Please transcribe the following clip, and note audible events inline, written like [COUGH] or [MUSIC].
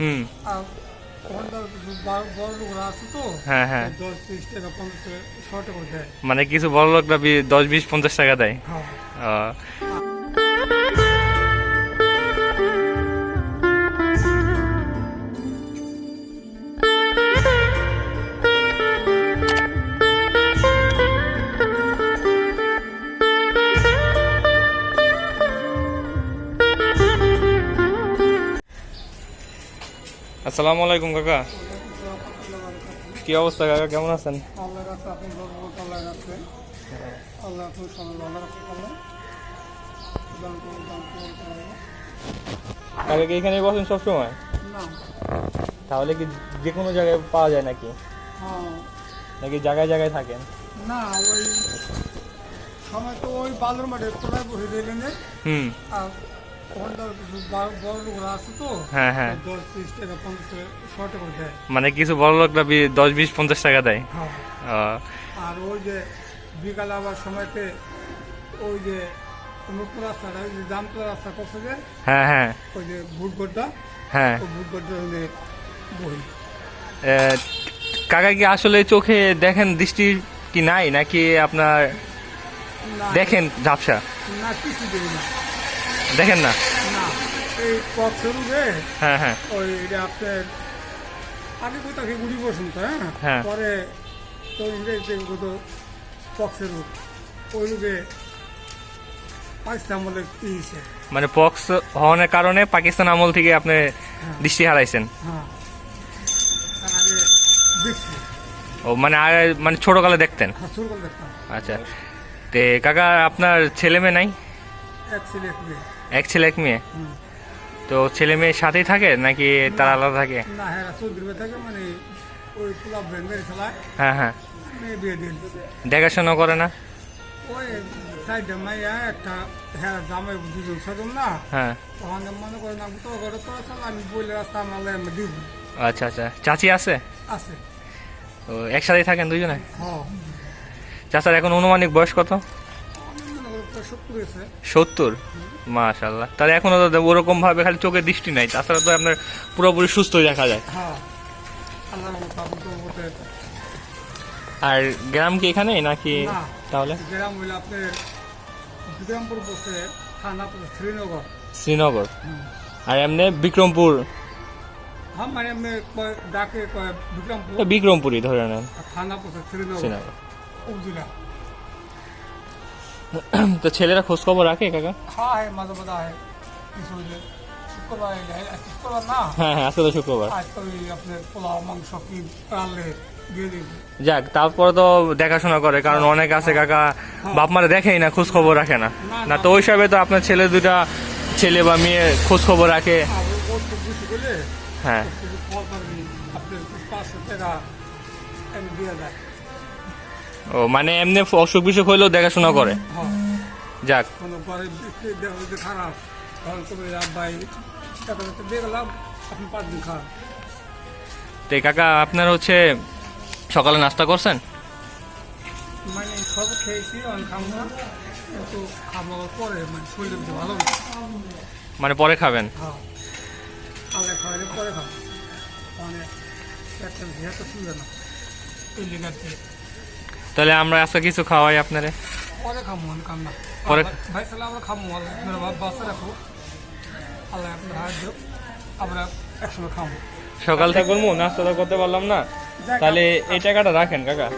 হুম। হ্যাঁ হ্যাঁ। মানে কিছু বড় লোকরা দশ বিশ পঞ্চাশ টাকা দেয়। আসসালামু আলাইকুম, কাকা। কি অবস্থা, কাকা? কেমন আছেন। কাকা কি এখানে বসেন সবসময়? তাহলে কি যে কোনো জায়গায় পাওয়া যায় নাকি? নাকি জায়গায় জায়গায় থাকেন? না ওই সময় তো ওই বালুর মাঠে বসে দিলেন হুম। হ্যাঁ হ্যাঁ। মানে কিছু বড় লোকরা দশ বিশ পঞ্চাশ টাকা দেয়? হ্যাঁ। আর ওই যে বিকাল আবার সময়তে ওই যে নতুন রাস্তাটা ওই যে জামতলা রাস্তা করছে যে হ্যাঁ হ্যাঁ। ওই যে হ্যাঁ। বই কাকা কি আসলে চোখে দেখেন দৃষ্টি কি নাই নাকি আপনার দেখেন ঝাপসা? না কিছু দেবে না। দেখেন না। এই হ্যাঁ হ্যাঁ। ওই আপনার আগে কোথাকে গুড়ি বসুন তো হ্যাঁ? হ্যাঁ। পরে তো কত পক্সের রূপ ওই রূপে পাকিস্তান বলে ইয়েছে মানে পক্স হওয়ার কারণে পাকিস্তান আমল থেকে আপনি দৃষ্টি হারাইছেন। হ্যাঁ। ও মানে আর মানে ছোটকালে দেখতেন? আচ্ছা। তে কাকা আপনার ছেলে মেয়ে নাই? এক ছেলে এক ছেলে এক মেয়ে? তো ছেলে মেয়ের সাথেই থাকে নাকি তারা আলাদা থাকে? না হ্যাঁ থাকে মানে ওই ব্যাংকের হ্যাঁ হ্যাঁ। মেয়ে। দেখাশোনা করে না? ওই সাইডে মাইয়া একটা হ্যাঁ জামাই দুজন ছজন না হ্যাঁ। ওখানে মনে করেন আমি তো ঘরে তো আমি বলে রাস্তা আমালে আমি দিব। আচ্ছা আচ্ছা। চাচি আছে? আছে। ও একসাথেই থাকেন দুজনে হ্যাঁ চাচার এখন অনুমানিক বয়স কত? সত্তর মাশাল্লাহ তাহলে এখনও তো ওরকম ভাবে খালি চোখের দৃষ্টি নাই। তাছাড়া তো আপনার পুরোপুরি সুস্থই দেখা যায়। হ্যাঁ। আর গ্রাম কি এখানে নাকি তাহলে? গ্রাম হইলে আপনার বিক্রমপুর বসে থানা শ্রীনগর। শ্রীনগর। আর এমনি বিক্রমপুর? হ্যাঁ মানে বিক্রমপুর। বিক্রমপুরই ধরে নেন। থানা শ্রীনগর। উপজেলা। [CLEARS THROAT] তো ছেলেরা খোঁজ খবর রাখে কাকা? হ্যাঁ হ্যাঁ মাঝে মাঝে হয় কিছু শুক্রবার শুক্রবার না? হ্যাঁ হ্যাঁ আজকে তো শুক্রবার। আজ আপনার পোলাও মাংস কি রানলে যাক তারপরে তো দেখাশোনা করে কারণ অনেক আছে কাকা বাপ মারা দেখেই না খোঁজ খবর রাখে না। না তো ওই হিসাবে তো আপনার ছেলে দুটা ছেলে বা মেয়ে খোঁজ খবর রাখে। হ্যাঁ ও মানে এমনি অসুখ বিসুখ হইলেও দেখাশোনা করে। যাক। খারাপ। তো কাকা আপনার হচ্ছে সকালে নাস্তা করছেন? মানে সব খেয়েছি অনেক খাব না কিন্তু পরে মানে ভালো মানে পরে খাবেন? হ্যাঁ আগে খাওয়ালে পরে খাব। মানে একটা তো শুনবে না। এই লিগাতে তাহলে আমরা আজকে কিছু খাওয়াই আপনারে। পরে মানে পরে- ভাই সালে আমরা খাব আল্লাহ আপনার রাখো। আল্লাহ আপনার হাত দিও আমরা একসঙ্গে খাব। সকাল থেকে বলব নাস্তাটা করতে পারলাম না। তাহলে এই টাকাটা রাখেন কাকা।